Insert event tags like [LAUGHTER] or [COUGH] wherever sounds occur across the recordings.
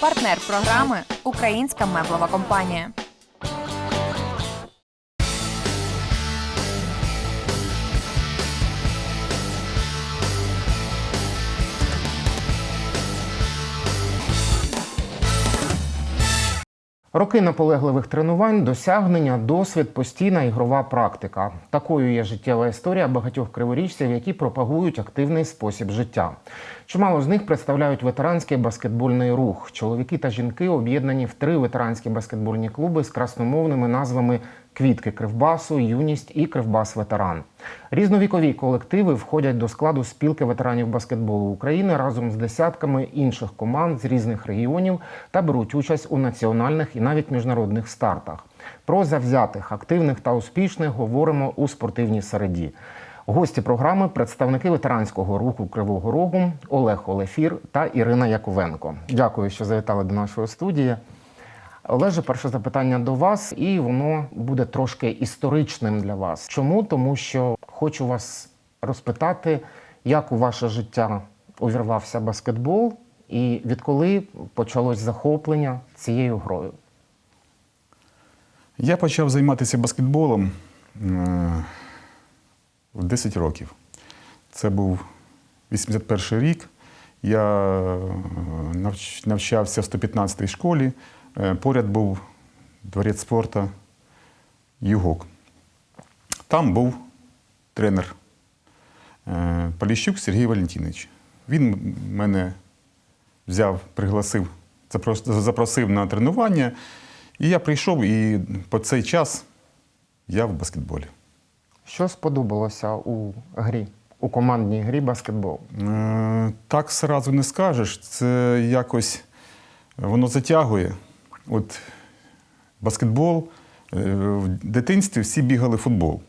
Партнер програми Українська меблова компанія. Роки наполегливих тренувань, досягнення, досвід, постійна ігрова практика. Такою є життєва історія багатьох криворіжців, які пропагують активний спосіб життя. Чимало з них представляють ветеранський баскетбольний рух. Чоловіки та жінки об'єднані в три ветеранські баскетбольні клуби з красномовними назвами Квітки Кривбасу, Юність і Кривбас Ветеран. Різновікові колективи входять до складу спілки ветеранів баскетболу України разом з десятками інших команд з різних регіонів та беруть участь у національних і навіть міжнародних стартах. Про завзятих, активних та успішних говоримо у спортивній середі. Гості програми представники ветеранського руху Кривого Рогу Олег Олефір та Ірина Яковенко. Дякую, що завітали до нашої студії. Олеже, перше запитання до вас, і воно буде трошки історичним для вас. Чому? Тому що хочу вас розпитати, як у ваше життя увірвався баскетбол, і відколи почалось захоплення цією грою. Я почав займатися баскетболом е, в 10 років. Це був 81 рік. Я е, навчався в 115-й школі. Е, Поряд був дворець спорту Югок. Там був тренер е, Поліщук Сергій Валентинович. Він мене взяв, пригласив, запросив на тренування. І я прийшов, і по цей час я в баскетболі. Що сподобалося у грі, у командній грі баскетбол? Е, Так сразу не скажеш. Це якось воно затягує. От баскетбол е, в дитинстві всі бігали в футбол.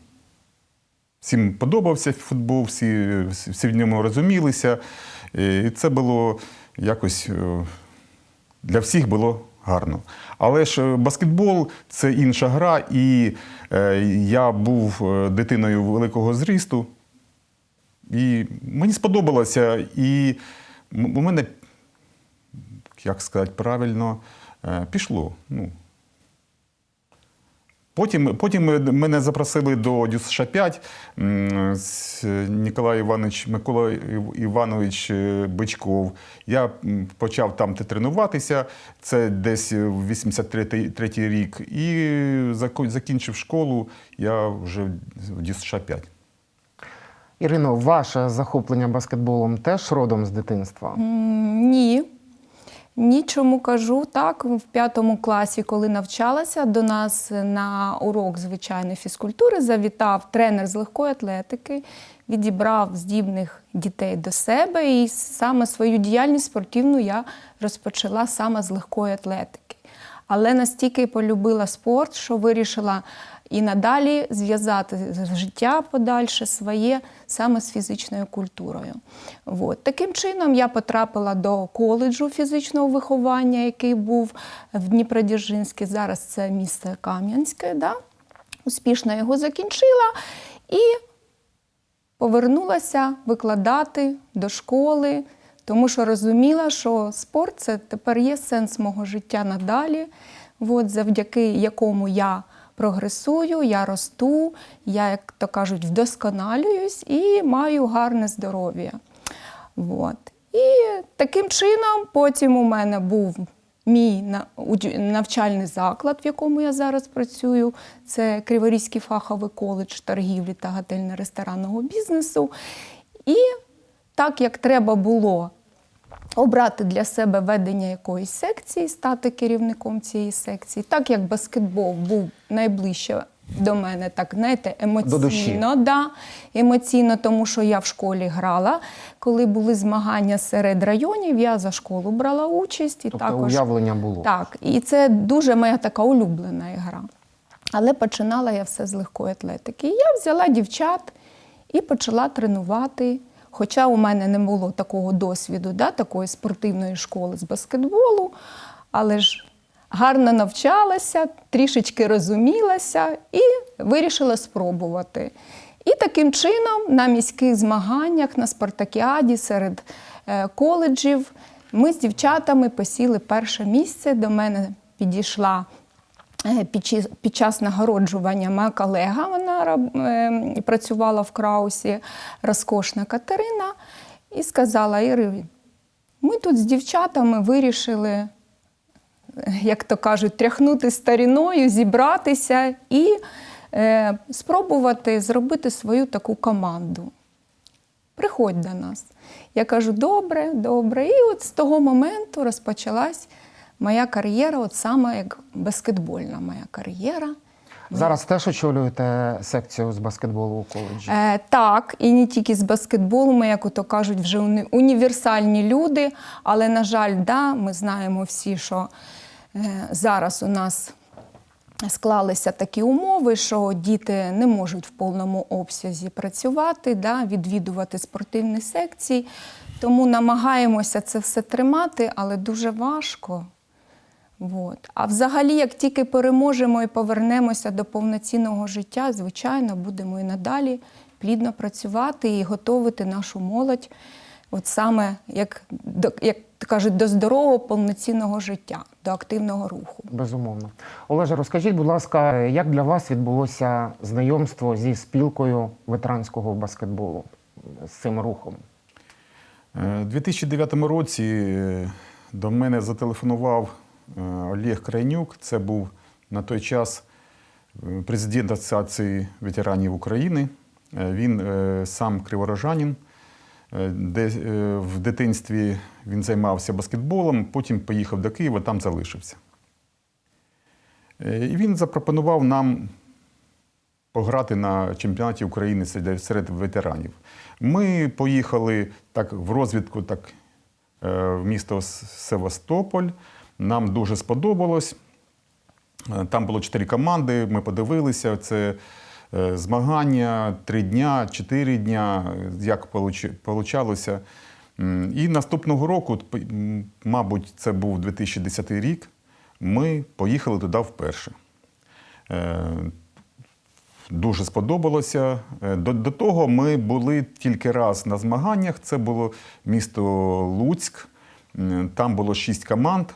Всім подобався футбол, всі, всі в ньому розумілися. І це було якось е, для всіх було гарно. Але ж е, баскетбол це інша гра, і я був дитиною великого зрісту. І мені сподобалося, і у мене, як сказати правильно, пішло. Ну. Потім, потім мене запросили до ДЮСШ 5 з- Ніколай Іванович, Микола Іванович е, Бичков. Я почав там тренуватися, це десь в 83 рік. І закінчив школу я вже в ДЮСШ 5. Ірино, ваше захоплення баскетболом теж родом з дитинства? Ні. Ні, чому кажу так. В п'ятому класі, коли навчалася, до нас на урок звичайної фізкультури завітав тренер з легкої атлетики, відібрав здібних дітей до себе, і саме свою діяльність спортивну я розпочала саме з легкої атлетики. Але настільки полюбила спорт, що вирішила і надалі зв'язати життя подальше своє саме з фізичною культурою. От. Таким чином я потрапила до коледжу фізичного виховання, який був в Дніпродзержинську. Зараз це місто Кам'янське. Да? Успішно його закінчила і повернулася викладати до школи, тому що розуміла, що спорт це тепер є сенс мого життя надалі, от, завдяки якому я прогресую, я росту, я, як то кажуть, вдосконалююсь і маю гарне здоров'я. От. І таким чином потім у мене був мій навчальний заклад, в якому я зараз працюю. Це Криворізький фаховий коледж торгівлі та готельно-ресторанного бізнесу. І так як треба було обрати для себе ведення якоїсь секції, стати керівником цієї секції, так як баскетбол був найближче до мене, так знаєте, До душі. емоційно, да, емоційно, тому що я в школі грала. Коли були змагання серед районів, я за школу брала участь і Тобто також уявлення було. так, і це дуже моя така улюблена гра. Але починала я все з легкої атлетики. І я взяла дівчат і почала тренувати. Хоча у мене не було такого досвіду, да, такої спортивної школи з баскетболу, але ж гарно навчалася, трішечки розумілася і вирішила спробувати. І таким чином на міських змаганнях, на спартакіаді серед е, коледжів Ми з дівчатами посіли перше місце. До мене підійшла під час нагороджування моя колега. Вона е, працювала в Краусі, розкошна Катерина, і сказала: Іри, ми тут з дівчатами вирішили, е, як то кажуть, тряхнути старіною, зібратися і е, спробувати зробити свою таку команду. Приходь до нас. Я кажу, добре, добре. І от з того моменту розпочалась моя кар'єра, от саме як баскетбольна моя кар'єра. Зараз теж очолюєте секцію з баскетболу у коледжі. Е, так, і не тільки з баскетболу, ми, як то кажуть, вже уні- універсальні люди. Але, на жаль, да, ми знаємо всі, що е, зараз у нас склалися такі умови, що діти не можуть в повному обсязі працювати, да, відвідувати спортивні секції. Тому намагаємося це все тримати, але дуже важко. От. А взагалі, як тільки переможемо і повернемося до повноцінного життя, звичайно, будемо і надалі плідно працювати і готувати нашу молодь, от саме як, до, як кажуть, до здорового повноцінного життя, до активного руху. Безумовно. Олеже, розкажіть, будь ласка, як для вас відбулося знайомство зі спілкою ветеранського баскетболу з цим рухом? Е, У 2009 році е, до мене зателефонував Олег Крайнюк. Це був на той час е, президент Асоціації ветеранів України. Е, Він е, сам криворожанин, е, де е, в дитинстві він займався баскетболом, потім поїхав до Києва, там залишився. Е, І він запропонував нам пограти на чемпіонаті України серед, ветеранів. Ми поїхали так в розвідку, так е, в місто Севастополь. Нам дуже сподобалось. Е, Там було чотири команди. Ми подивилися. Це е, змагання три дня, чотири дня, е, як вийшло. І наступного року, мабуть, це був 2010 рік. Ми поїхали туди вперше. Дуже сподобалося. До, до того ми були тільки раз на змаганнях. Це було місто Луцьк. Там було шість команд.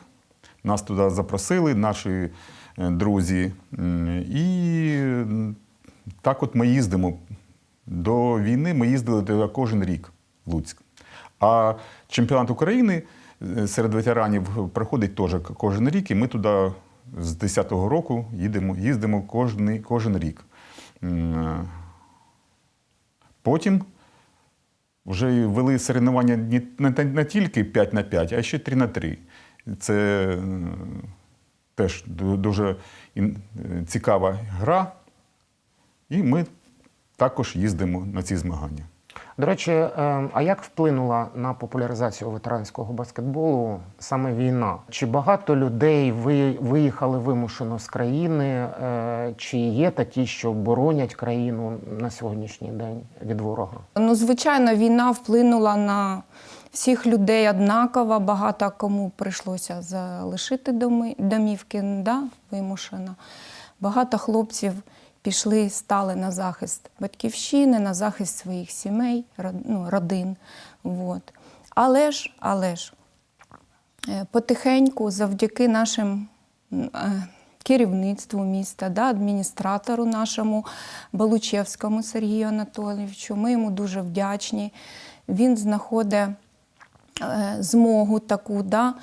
Нас туди запросили, наші е, друзі. І так от ми їздимо. До війни ми їздили туди кожен рік в Луцьк. А чемпіонат України е, серед ветеранів проходить теж кожен рік, і ми туди з 10-го року їдемо, їздимо кожен, кожен рік. Е, Потім вже вели соревнування не, тільки 5 на 5, а ще 3 на 3. Це е, теж дуже е, цікава гра. І ми також їздимо на ці змагання. До речі, е, а як вплинула на популяризацію ветеранського баскетболу саме війна? Чи багато людей ви- виїхали вимушено з країни? Е, Чи є такі, що боронять країну на сьогоднішній день від ворога? Ну, звичайно, війна вплинула на всіх людей однаково. Багато кому прийшлося залишити домівки, да, вимушено. Багато хлопців пішли, стали на захист батьківщини, на захист своїх сімей, ну, родин. Вот. Але ж, але ж, е, потихеньку, завдяки нашим е, керівництву міста, да, адміністратору нашому Балучевському Сергію Анатолійовичу, ми йому дуже вдячні. Він знаходить змогу таку да,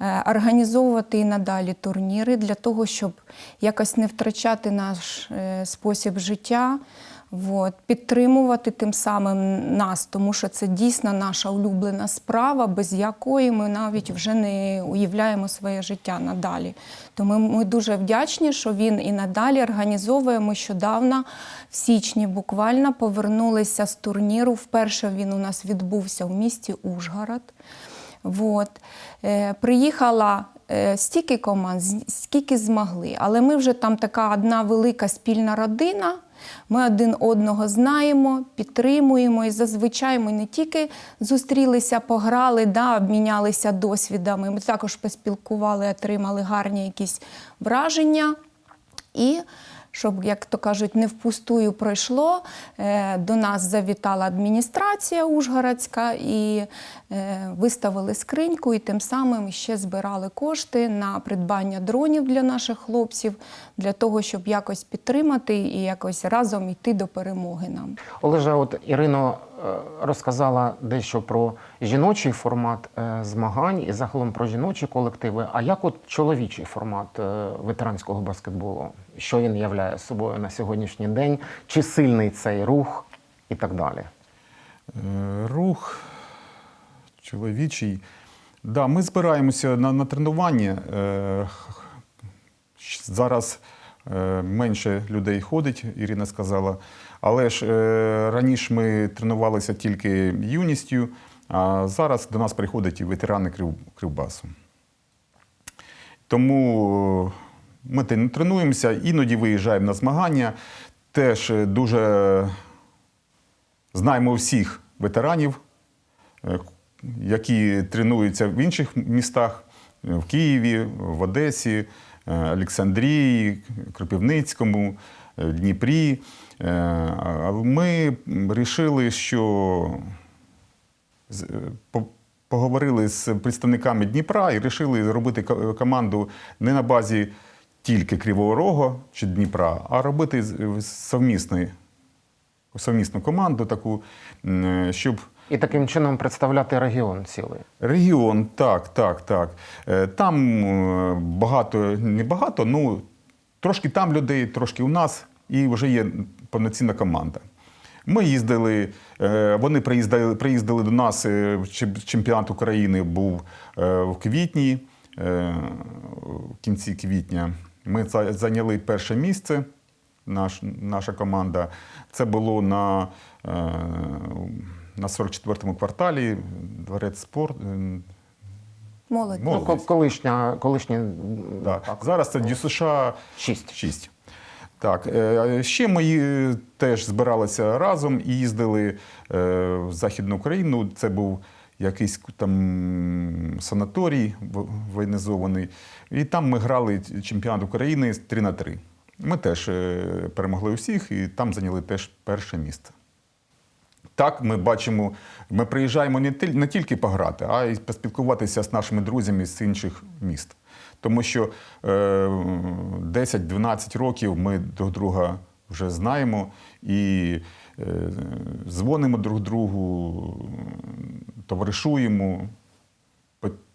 е, організовувати і надалі турніри для того, щоб якось не втрачати наш е, спосіб життя. От, підтримувати тим самим нас, тому що це дійсно наша улюблена справа, без якої ми навіть вже не уявляємо своє життя надалі. Тому ми дуже вдячні, що він і надалі організовує. Ми щодавно, в січні, буквально повернулися з турніру. Вперше він у нас відбувся в місті Ужгород. Вот. Е, приїхала стільки команд, скільки змогли. Але ми вже там така одна велика спільна родина. Ми один одного знаємо, підтримуємо і зазвичай ми не тільки зустрілися, пограли, да, обмінялися досвідами. Ми також поспілкували, отримали гарні якісь враження. І щоб, як то кажуть, не впустую пройшло. Е, До нас завітала адміністрація Ужгородська і е, виставили скриньку, і тим самим ще збирали кошти на придбання дронів для наших хлопців, для того, щоб якось підтримати і якось разом йти до перемоги нам. Олежа, от Ірино розказала дещо про жіночий формат е, змагань і загалом про жіночі колективи. А як от чоловічий формат е, ветеранського баскетболу? Що він являє собою на сьогоднішній день? Чи сильний цей рух і так далі? Е, Рух чоловічий. Да, ми збираємося на, на тренування. Е, Зараз е, менше людей ходить, Ірина сказала. Але ж е, раніше ми тренувалися тільки юністю, а зараз до нас приходять і ветерани Кривбасу. Тому е, ми тренуємося, іноді виїжджаємо на змагання. Теж е, дуже знаємо всіх ветеранів, які тренуються в інших містах в Києві, в Одесі, Олександрії, Кропивницькому, Дніпрі. Е, Ми вирішили, що е, по- поговорили з представниками Дніпра і вирішили зробити команду не на базі тільки Кривого Рогу чи Дніпра, а робити совмісний, совмісну команду таку, щоб І таким чином представляти регіон цілий. Регіон, так, так, так. Е, Там е, багато, не багато, ну трошки там людей, трошки у нас, і вже є повноцінна команда. Ми їздили, е, вони приїздили, приїздили до нас. е, Чемпіонат України був е, в квітні, в кінці квітня. Ми зайняли перше місце, наш, наша команда. Це було на, на 44-му кварталі, дворець спорт. Молодь. Молодь. Ну, ко- колишня, колишні Да. Зараз це ДЮСШ Шість. 6. Так, е, ще ми е, теж збиралися разом і їздили е, в Західну Україну. Це був якийсь там санаторій воєнізований. І там ми грали чемпіонат України 3 на 3. Ми теж перемогли усіх і там зайняли теж перше місце. Так, ми бачимо, ми приїжджаємо не тільки пограти, а й поспілкуватися з нашими друзями з інших міст. Тому що е, 10-12 років ми друг друга вже знаємо і е, дзвонимо друг другу, товаришуємо,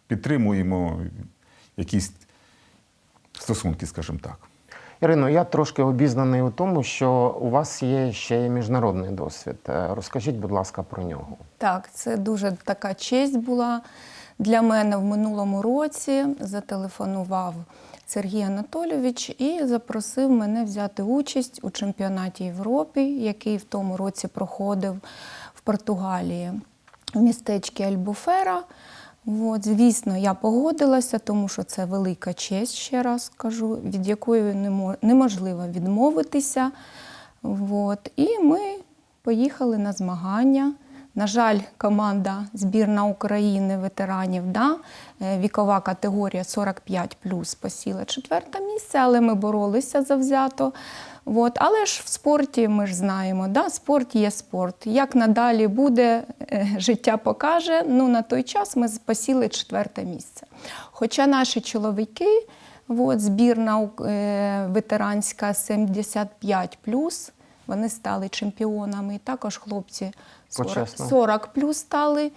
підтримуємо якісь стосунки, скажімо так. Ірино, я трошки обізнаний у тому, що у вас є ще й міжнародний досвід. Е, Розкажіть, будь ласка, про нього. Так, це дуже така честь була для мене в минулому році. Зателефонував Сергій Анатолійович і запросив мене взяти участь у чемпіонаті Європи, який в тому році проходив в Португалії в містечці Альбуфера. От, звісно, я погодилася, тому що це велика честь, ще раз кажу, від якої неможливо відмовитися. От, і ми поїхали на змагання. На жаль, команда збірна України ветеранів, да, е, вікова категорія 45 посіла четверте місце, але ми боролися завзято. От. Але ж в спорті ми ж знаємо, да, спорт є спорт. Як надалі буде, е, життя покаже. Ну, на той час ми посіли четверте місце. Хоча наші чоловіки, от, збірна е, ветеранська 75 вони стали чемпіонами. І також хлопці 40, 40 плюс стали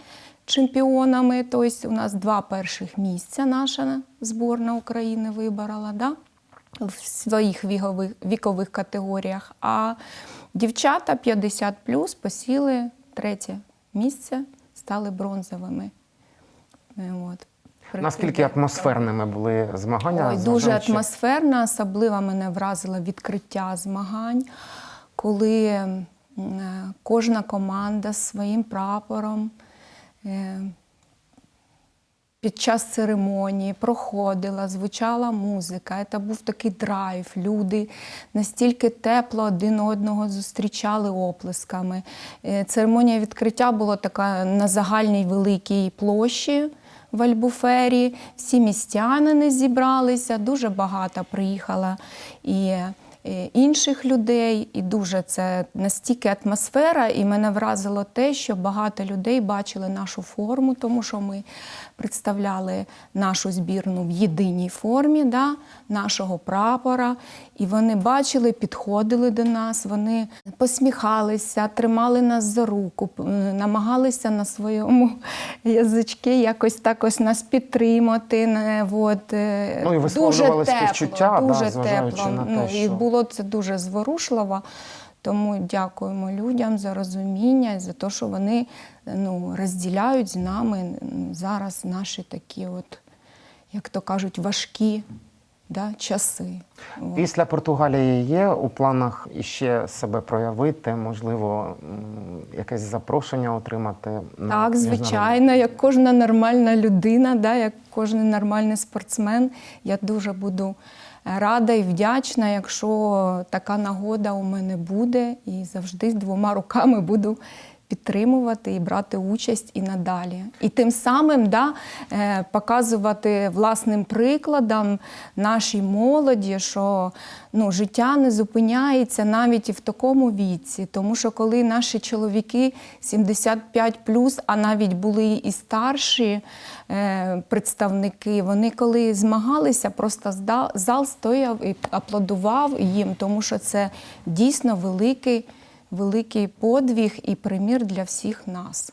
чемпіонами. Тобто у нас два перших місця наша зборна України виборола да? в своїх вікових, вікових категоріях. А дівчата 50 плюс посіли третє місце, стали бронзовими. Е, От. Наскільки атмосферними були змагання? Ой, дуже атмосферно, особливо мене вразило відкриття змагань, коли е, кожна команда своїм прапором е, під час церемонії проходила, звучала музика. Це був такий драйв. Люди настільки тепло один одного зустрічали оплесками. Е, Церемонія відкриття була така на загальній великій площі в Альбуфері. Всі містянини зібралися, дуже багато приїхала і інших людей. І дуже це настільки атмосфера, і мене вразило те, що багато людей бачили нашу форму, тому що ми представляли нашу збірну в єдиній формі да, нашого прапора. І вони бачили, підходили до нас, вони посміхалися, тримали нас за руку, е, намагалися на своєму [LAUGHS] язички якось так ось нас підтримати. От, е, Ну, і висловлювали дуже тепло, співчуття, да, дуже зважаючи тепло. на те, ну, І що- було це дуже зворушливо. Тому дякуємо людям за розуміння, і за те, що вони ну, розділяють з нами зараз наші такі, от, як то кажуть, важкі да, часи. Після Португалії є у планах іще себе проявити, можливо, якесь запрошення отримати на Так, звичайно, як кожна нормальна людина, да, як кожен нормальний спортсмен, я дуже буду рада і вдячна, якщо така нагода у мене буде, і завжди з двома руками буду підтримувати і брати участь і надалі. І тим самим да, е, показувати власним прикладом нашій молоді, що ну, життя не зупиняється навіть і в такому віці. Тому що коли наші чоловіки 75 а навіть були і старші е, представники, вони коли змагалися, просто зал стояв і аплодував їм, тому що це дійсно великий, великий подвиг і примір для всіх нас.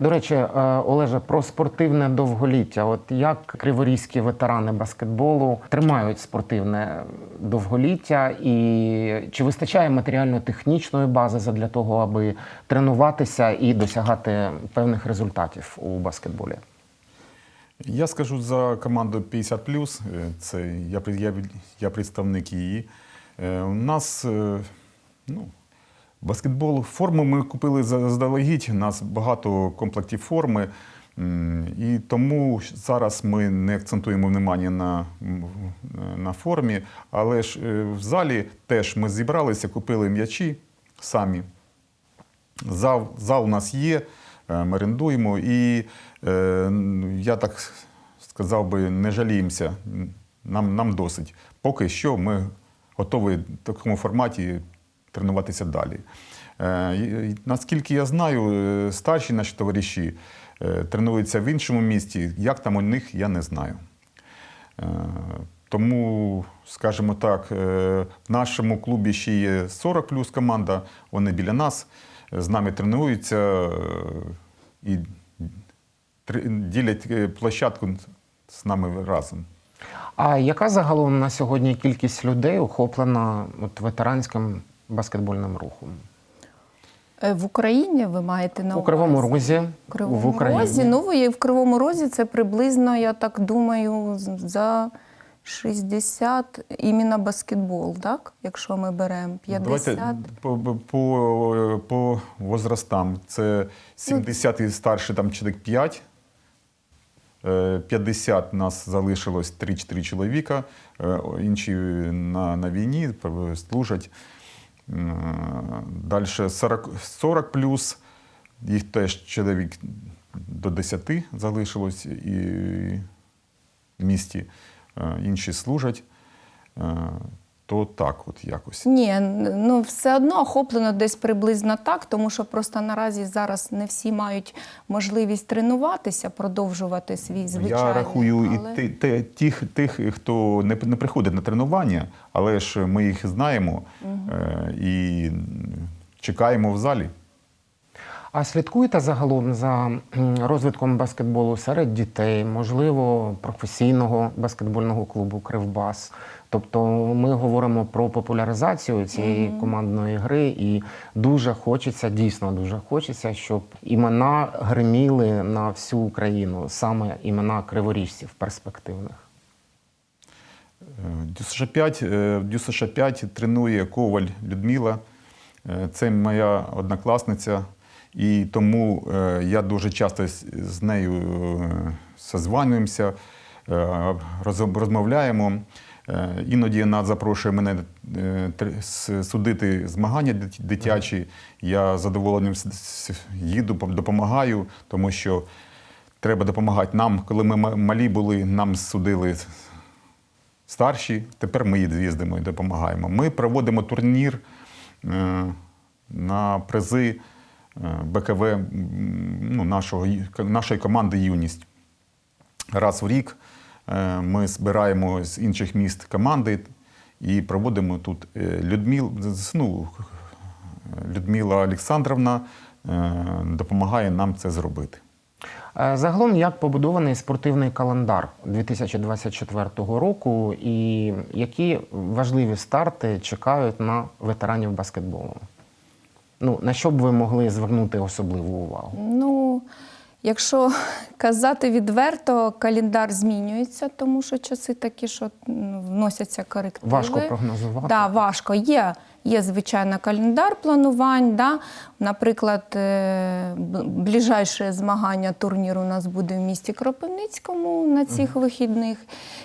До речі, е, Олеже, про спортивне довголіття. От як криворізькі ветерани баскетболу тримають спортивне довголіття, і чи вистачає матеріально-технічної бази для того, аби тренуватися і досягати певних результатів у баскетболі? Я скажу за команду 50 е, Це я, я, я представник її. Е, У нас ну, баскетбол, форму ми купили заздалегідь. У нас багато комплектів форми. І тому зараз ми не акцентуємо внимання на, на формі. Але ж е, в залі теж ми зібралися, купили м'ячі самі. Зал, зал у нас є, е, ми орендуємо, і е, я так сказав би, не жаліємося. Нам, нам досить. Поки що ми готові в такому форматі тренуватися далі. Е, наскільки я знаю, е, старші наші товариші е, тренуються в іншому місті. Як там у них, я не знаю. Тому, скажімо так, в нашому клубі ще є 40 плюс команда, вони біля нас, з нами тренуються і ділять площадку з нами разом. А яка загалом на сьогодні кількість людей охоплена от, ветеранським баскетбольним рухом? Е, В Україні ви маєте на У Кривому увазі? Розі, Кривому в Україні. Розі. Ну, ви- в Кривому Розі це приблизно, я так думаю, за 60 іменно баскетбол, так? Якщо ми беремо 50. Давайте по, по, по возрастам. Це 70 і старше, там чоловік 5. Е, 50 нас залишилось 3-4 чоловіка, е, інші на, на війні служать. Далі 40, 40 плюс, їх теж чоловік до 10 залишилось і в місті, Е, інші служать. То так, от якось. Ні, ну все одно охоплено десь приблизно так, тому що просто наразі зараз не всі мають можливість тренуватися, продовжувати свій звичайний. Я рахую але- і ти- те- тих, тих, хто не, не приходить на тренування, але ж ми їх знаємо е, і чекаємо в залі. А слідкуєте загалом за розвитком баскетболу серед дітей, можливо, професійного баскетбольного клубу Кривбас. Тобто ми говоримо про популяризацію цієї командної гри, і дуже хочеться, дійсно дуже хочеться, щоб імена гриміли на всю Україну, саме імена криворіжців перспективних. ДЮСШ 5, е, 5 тренує Коваль Людмила. Е, Це моя однокласниця. І тому е, я дуже часто з- нею е, созванюємося, е, розмовляємо. Е, Іноді вона запрошує мене е, судити змагання дитячі. Я задоволенням їду, допомагаю, тому що треба допомагати нам. Коли ми малі були, нам судили старші, тепер ми їздимо і допомагаємо. Ми проводимо турнір е, на призи БКВ ну, нашого, нашої команди Юність. Раз в рік ми збираємо з інших міст команди і проводимо тут е, Людмил, ну, Людмила Олександровна е, допомагає нам це зробити. Е, Загалом, як побудований спортивний календар 2024 року, і які важливі старти чекають на ветеранів баскетболу? Ну, на що б ви могли звернути особливу увагу? Ну, якщо [LAUGHS] казати відверто, календар змінюється, тому що часи такі, що вносяться корективи. Важко прогнозувати. Да, важко. Є, є звичайно, календар планувань. Да? Наприклад, е, ближайше змагання турніру у нас буде в місті Кропивницькому на цих вихідних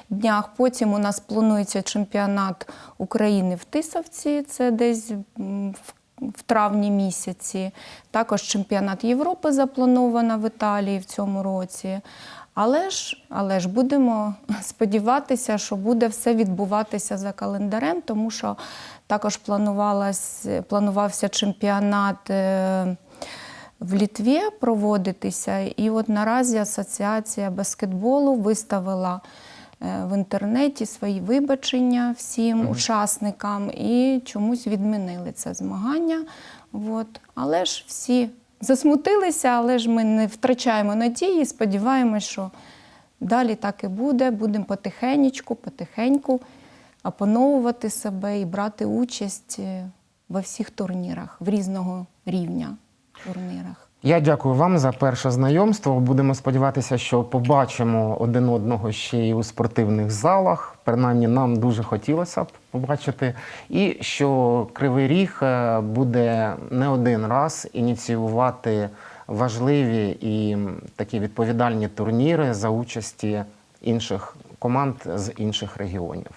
днях. Потім у нас планується чемпіонат України в Тисовці, це десь в в травні місяці. Також чемпіонат Європи заплановано в Італії в цьому році. Але ж, але ж будемо [LAUGHS] сподіватися, що буде все відбуватися за календарем, тому що також планувався чемпіонат е, в Літві проводитися. І от наразі Асоціація баскетболу виставила в інтернеті свої вибачення всім учасникам і чомусь відмінили це змагання. От. Але ж всі засмутилися, але ж ми не втрачаємо надії, сподіваємось, що далі так і буде. Будемо потихенечку, потихеньку опановувати себе і брати участь е, во всіх турнірах, в різного рівня турнірах. Я дякую вам за перше знайомство. Будемо сподіватися, що побачимо один одного ще й у спортивних залах. Принаймні, нам дуже хотілося б побачити. І що Кривий Ріг е, буде не один раз ініціювати важливі і такі відповідальні турніри за участі інших команд з інших регіонів.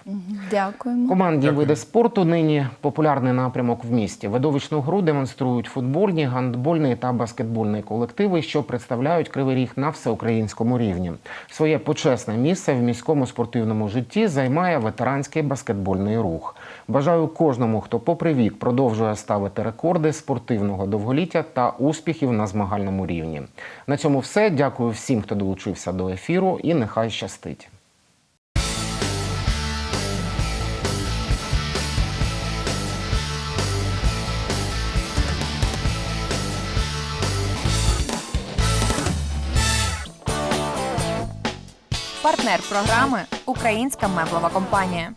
Дякуємо. Командні Дякую. види спорту нині популярний напрямок в місті. Видовищну гру демонструють футбольні, гандбольні та баскетбольні колективи, що представляють кривий ріг на всеукраїнському рівні. Своє почесне місце в міському спортивному житті займає ветеранський баскетбольний рух. Бажаю кожному, хто попри вік продовжує ставити рекорди спортивного довголіття та успіхів на змагальному рівні. На цьому все. Дякую всім, хто долучився до ефіру, і нехай щастить. Партнер програми Українська меблова компанія.